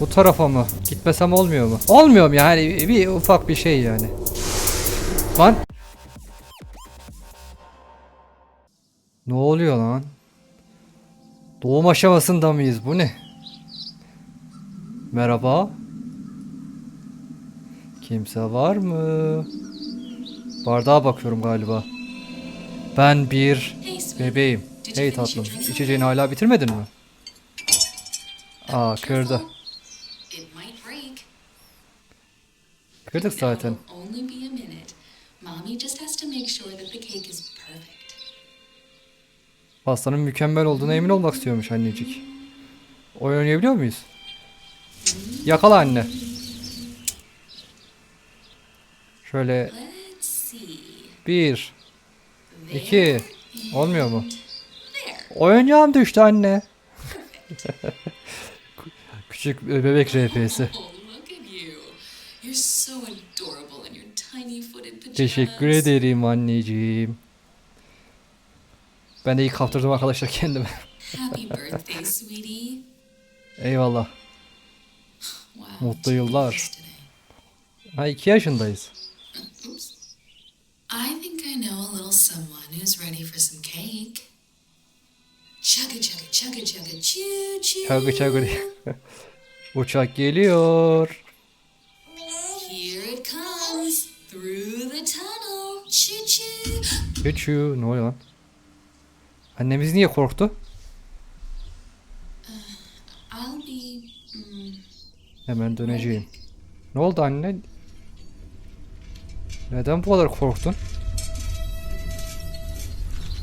Bu tarafa mı? Gitmesem olmuyor mu? Olmuyor mu yani bir ufak bir şey yani. Lan. Ne oluyor lan? Doğum aşamasında mıyız? Bu ne? Merhaba. Kimse var mı? Bardağa bakıyorum galiba. Ben bir bebeğim. Hey tatlım. İçeceğini hala bitirmedin mi? Aa kırdı. Kırdık zaten. It'll only be a minute. Mommy just has to make sure that the cake is perfect. Pastanın mükemmel olduğuna emin olmak istiyormuş annecik. Oyun oynayabiliyor muyuz? Yakala anne. Şöyle bir, iki, olmuyor mu? Oyuncağım düştü anne. Küçük bebek RP'si. Teşekkür ederim anneciğim. Ben de iyi kaptırdım arkadaşlar kendime. Happy birthday, sweetie. Eyvallah. Wow. Mutlu yıllar. Ha iki yaşındayız. I think I know a little someone who's ready for some cake. Chugga chugga chugga chugga choo choo. Çagı çagı. Uçak geliyor. Küçüğü. Ne oluyor lan? Annemiz niye korktu? I'll be. Mm, Hemen döneceğim. Ne oldu anne? Neden bu kadar korktun?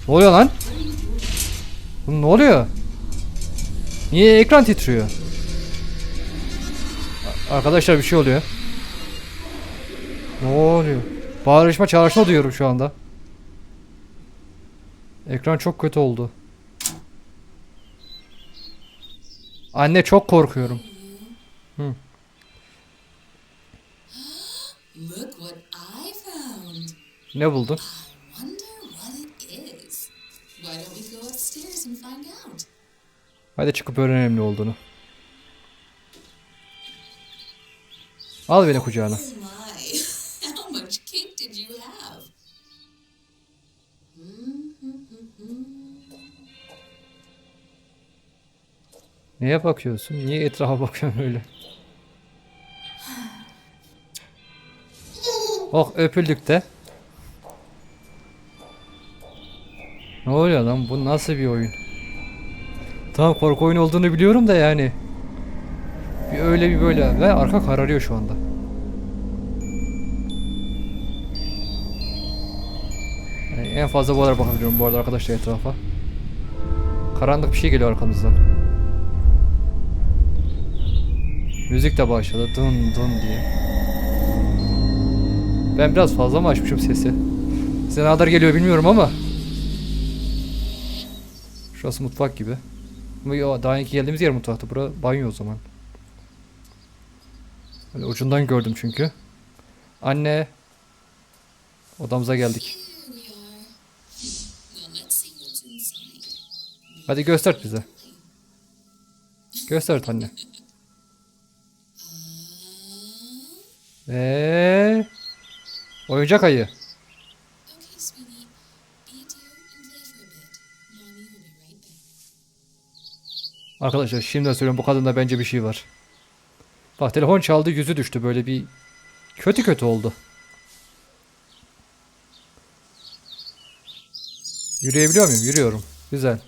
Ne oluyor lan? Bu ne oluyor? Niye ekran titriyor? Arkadaşlar bir şey oluyor. Ne oluyor? Bağırışma çağrışma duyuyorum şu anda. Ekran çok kötü oldu. Anne çok korkuyorum. look what I found. Ne buldun? Hadi çıkıp öğrenelim ne olduğunu. Al beni kucağına. Neye bakıyorsun? Niye etrafa bakıyorsun öyle? Oh öpüldük de. Ne oluyor lan? Bu nasıl bir oyun? Tamam korku oyunu olduğunu biliyorum da yani. Bir öyle bir böyle ve arka kararıyor şu anda. Yani en fazla bu kadar bakabiliyorum bu arada arkadaşlar etrafa. Karanlık bir şey geliyor arkamızdan. Müzik de başladı dın dın diye. Ben biraz fazla mı açmışım sesi? Size ne kadar geliyor bilmiyorum ama. Şurası mutfak gibi. Ama daha önce geldiğimiz yer mutfaktı. Bura banyo o zaman. Böyle ucundan gördüm çünkü. Anne. Odamıza geldik. Hadi göster bize. Göster anne. Be right back. Arkadaşlar şimdiden söylüyorum bu kadında bence bir şey var. Bak telefon çaldı yüzü düştü böyle bir kötü kötü oldu. Yürüyebiliyor muyum? Yürüyorum. Güzel.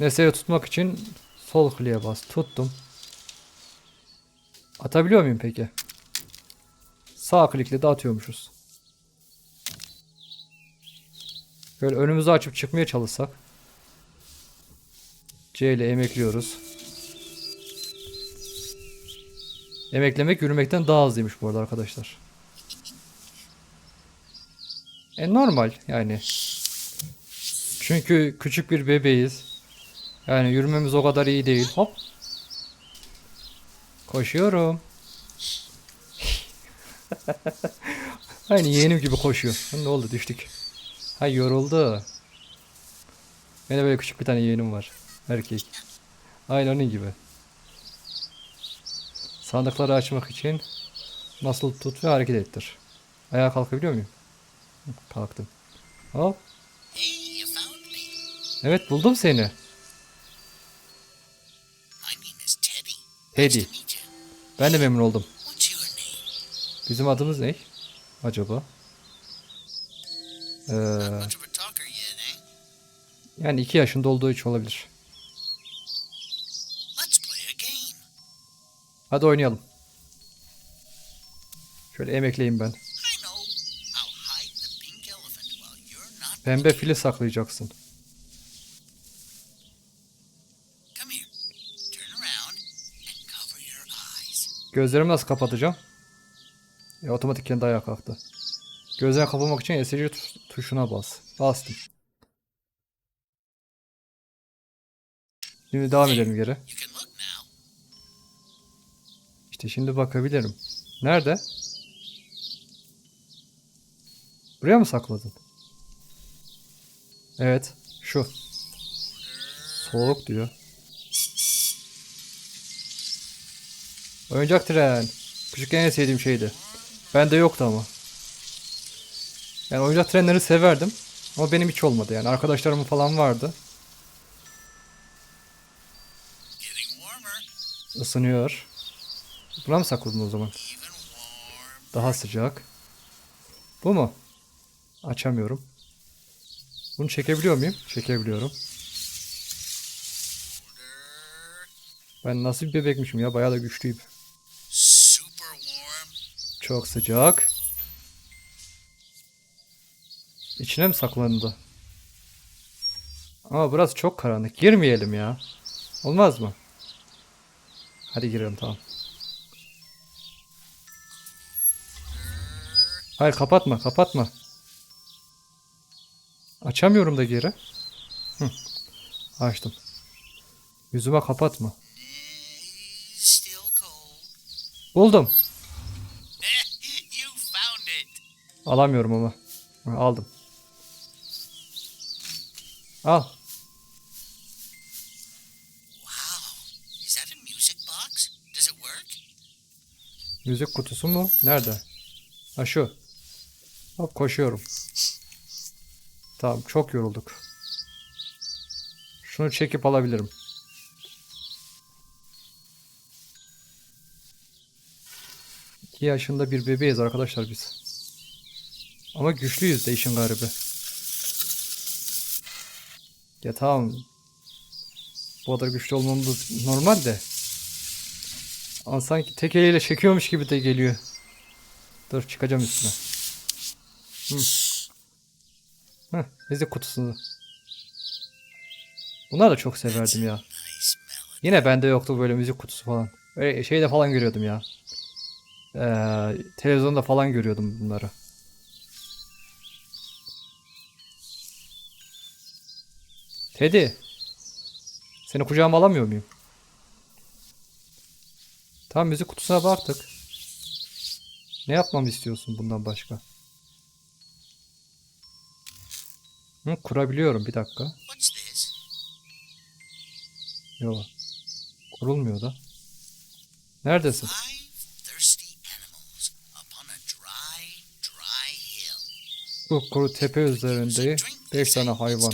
Nesneyi tutmak için sol kliğe bas. Tuttum. Atabiliyor muyum peki? Sağ klikle de atıyormuşuz. Böyle önümüzü açıp çıkmaya çalışsak. C ile emekliyoruz. Emeklemek yürümekten daha hızlıymış bu arada arkadaşlar. E normal yani. Çünkü küçük bir bebeğiz. Yani yürümemiz o kadar iyi değil. Hop. Koşuyorum. Aynı yeğenim gibi koşuyor. Ne oldu düştük. Ha yoruldu. Benim böyle küçük bir tane yeğenim var. Erkek. Aynı onun gibi. Sandıkları açmak için nasıl tut ve hareket ettir. Ayağa kalkabiliyor muyum? Kalktım. Hop. Evet buldum seni. Teddy. Ben de memnun oldum. Bizim adımız ne? Acaba? Ee, eh? yani iki yaşında olduğu için olabilir. Hadi oynayalım. Şöyle emekleyeyim ben. Pembe fili saklayacaksın. Gözlerimi nasıl kapatacağım? E, otomatik kendi ayağa kalktı. Gözlerini kapamak için ESC tuş- tuşuna bas. Bastım. Şimdi devam edelim geri. İşte şimdi bakabilirim. Nerede? Buraya mı sakladın? Evet. Şu. Soğuk diyor. Oyuncak tren. Küçükken en sevdiğim şeydi. Bende yoktu ama. Yani oyuncak trenleri severdim. Ama benim hiç olmadı yani. Arkadaşlarımın falan vardı. Isınıyor. Buna mı sakladın o zaman? Daha sıcak. Bu mu? Açamıyorum. Bunu çekebiliyor muyum? Çekebiliyorum. Ben nasıl bir bebekmişim ya? Bayağı da güçlüyüm. Çok sıcak. İçine mi saklandı? Ama burası çok karanlık. Girmeyelim ya. Olmaz mı? Hadi girelim tamam. Hayır kapatma kapatma. Açamıyorum da geri. Hı. Açtım. Yüzüme kapatma. Buldum. Alamıyorum ama. Aldım. Al. Wow. Is that a music box? Does it work? Müzik kutusu mu? Nerede? Ha şu. Hop koşuyorum. Tamam çok yorulduk. Şunu çekip alabilirim. İki yaşında bir bebeğiz arkadaşlar biz. Ama güçlüyüz de işin garibi. Ya tamam. Bu kadar güçlü olmamız normal de. Ama sanki tek eliyle çekiyormuş gibi de geliyor. Dur çıkacağım üstüne. Hı. Heh, müzik kutusunu. Bunlar da çok severdim ya. Yine bende yoktu böyle müzik kutusu falan. Öyle şeyde falan görüyordum ya. Ee, televizyonda falan görüyordum bunları. Teddy. Seni kucağıma alamıyor muyum? Tamam müzik kutusuna baktık. Ne yapmamı istiyorsun bundan başka? Hı, kurabiliyorum bir dakika. Yok. Kurulmuyor da. Neredesin? Bu kuru tepe üzerinde Drink 5 this tane hayvan.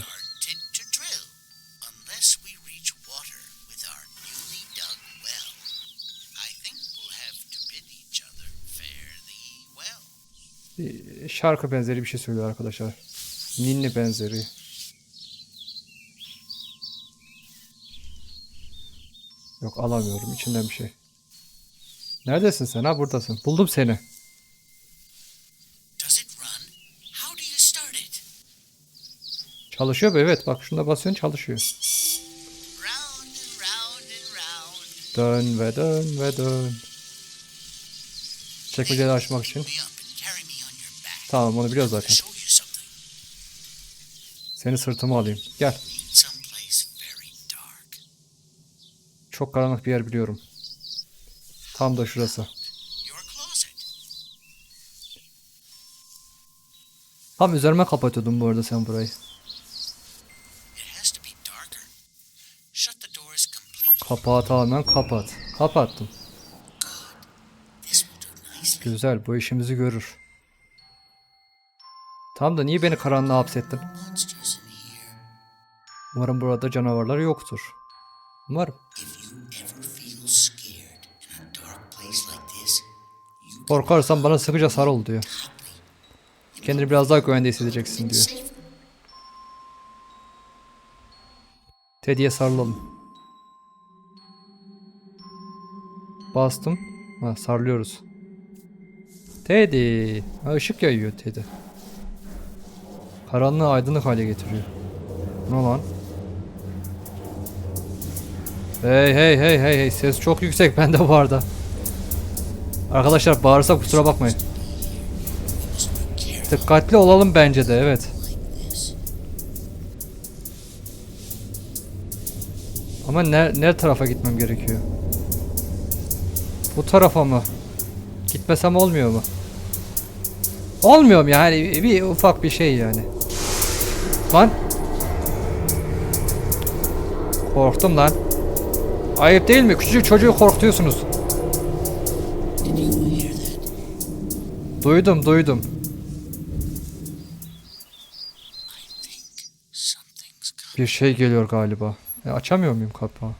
Şarkı benzeri bir şey söylüyor arkadaşlar. Ninni benzeri. Yok alamıyorum içinden bir şey. Neredesin sen ha buradasın. Buldum seni. Çalışıyor mu? Evet bak şuna basıyorsun çalışıyor. Dön ve dön ve dön. Çekmeceleri açmak için. Tamam onu biliyoruz zaten. Seni sırtıma alayım. Gel. Çok karanlık bir yer biliyorum. Tam da şurası. Tam üzerime kapatıyordun bu arada sen burayı. Kapağı tamamen kapat. Kapattım. Güzel bu işimizi görür. Tamam da niye beni karanlığa hapsettin? Umarım burada canavarlar yoktur. Umarım. Korkarsan bana sıkıca sarıl diyor. Kendini biraz daha güvende hissedeceksin diyor. Teddy'ye sarılalım. Bastım. Ha, sarılıyoruz. Teddy. Ha, ışık yayıyor Teddy. Karanlığı aydınlık hale getiriyor. Ne lan? Hey hey hey hey hey ses çok yüksek bende bu arada. Arkadaşlar bağırsak kusura bakmayın. Dikkatli olalım bence de evet. Ama ne, ne tarafa gitmem gerekiyor? Bu tarafa mı? Gitmesem olmuyor mu? Olmuyor mu yani bir ufak bir şey yani. Lan. Korktum lan. Ayıp değil mi? Küçücük çocuğu korkutuyorsunuz. Duydum duydum. Bir şey geliyor galiba. E, açamıyor muyum kapağı?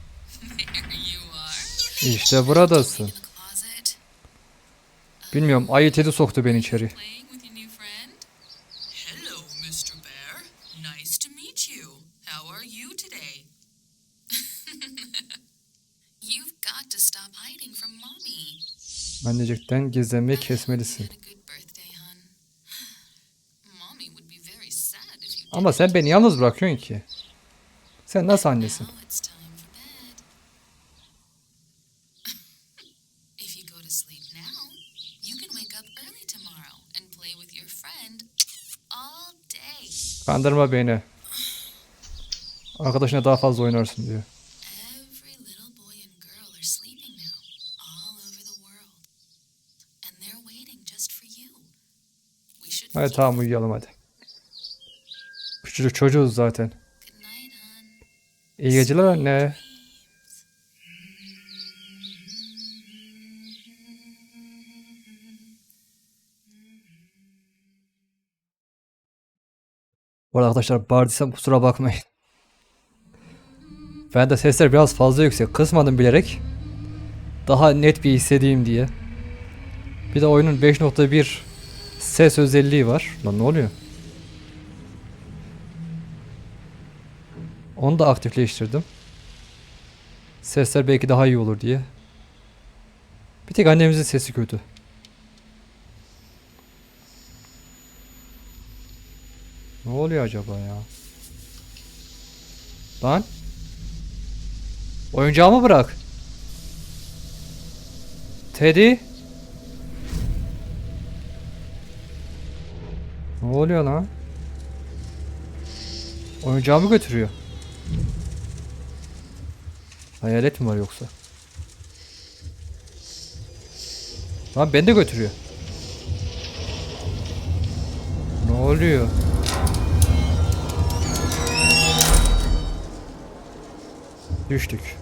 İşte buradasın. Bilmiyorum ayı Teddy soktu beni içeri. You. How are you today? You've got to stop hiding from mommy. Annecikten gizlenmeyi kesmelisin. you had a good birthday, hon. Mommy would be very sad if you Ama sen beni yalnız bırakıyorsun ki. Sen nasıl annesin? Kandırma beni. Arkadaşına daha fazla oynarsın diyor. Hadi tamam uyuyalım hadi. Küçücük çocuğuz zaten. İyi geceler anne. Bu arkadaşlar bağırdıysam kusura bakmayın. Ben de sesler biraz fazla yüksek. Kısmadım bilerek. Daha net bir hissedeyim diye. Bir de oyunun 5.1 ses özelliği var. Lan ne oluyor? Onu da aktifleştirdim. Sesler belki daha iyi olur diye. Bir tek annemizin sesi kötü. Ne oluyor acaba ya? Lan? Oyuncağımı bırak. Teddy? Ne oluyor lan? Oyuncağımı götürüyor. Hayalet mi var yoksa? Lan beni de götürüyor. Ne oluyor? Düştük.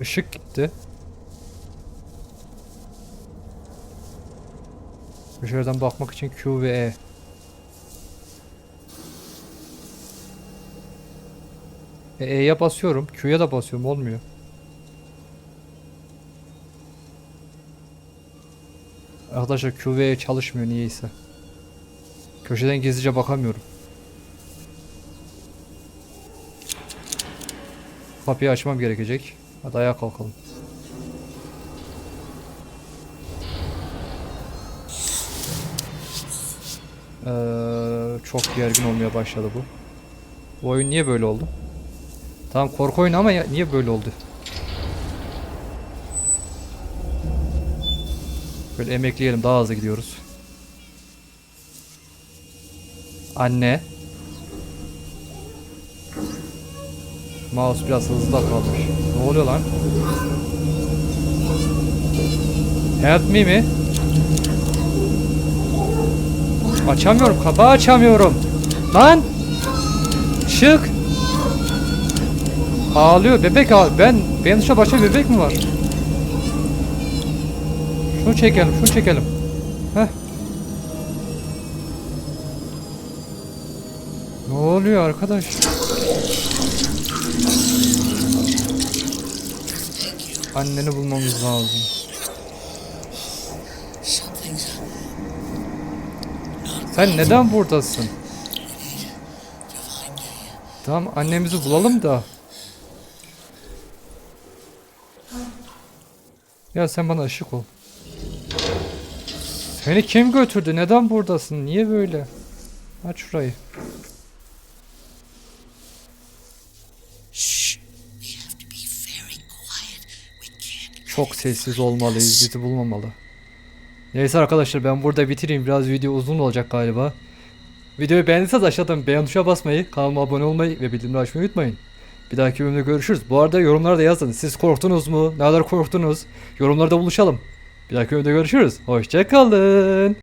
Işık gitti. Dışarıdan bakmak için Q ve E. E, E'ye basıyorum. Q'ya da basıyorum. Olmuyor. Arkadaşlar Q ve E çalışmıyor niyeyse. Köşeden gizlice bakamıyorum. Kapıyı açmam gerekecek. Hadi ayağa kalkalım. Ee, çok gergin olmaya başladı bu. Bu oyun niye böyle oldu? Tamam korku oyunu ama ya, niye böyle oldu? Böyle emekleyelim daha hızlı gidiyoruz. Anne. Mouse biraz hızlı kalmış. Ne oluyor lan? Help me mi? Açamıyorum. Kapağı açamıyorum. Lan! Çık! Ağlıyor. Bebek ağ Ben benim dışında başka bebek mi var? Şunu çekelim, şunu çekelim. Heh. Ne oluyor arkadaş? Anneni bulmamız lazım. Sen neden buradasın? Tamam annemizi bulalım da. Ya sen bana ışık ol. Seni kim götürdü? Neden buradasın? Niye böyle? Aç şurayı. Çok sessiz olmalıyız. Bizi bulmamalı. Neyse arkadaşlar ben burada bitireyim. Biraz video uzun olacak galiba. Videoyu beğendiyseniz aşağıdan beğen tuşuna basmayı, kanalıma abone olmayı ve bildirimleri açmayı unutmayın. Bir dahaki bölümde görüşürüz. Bu arada yorumlarda yazın. Siz korktunuz mu? Ne kadar korktunuz? Yorumlarda buluşalım. Bir dahaki bölümde görüşürüz. Hoşçakalın.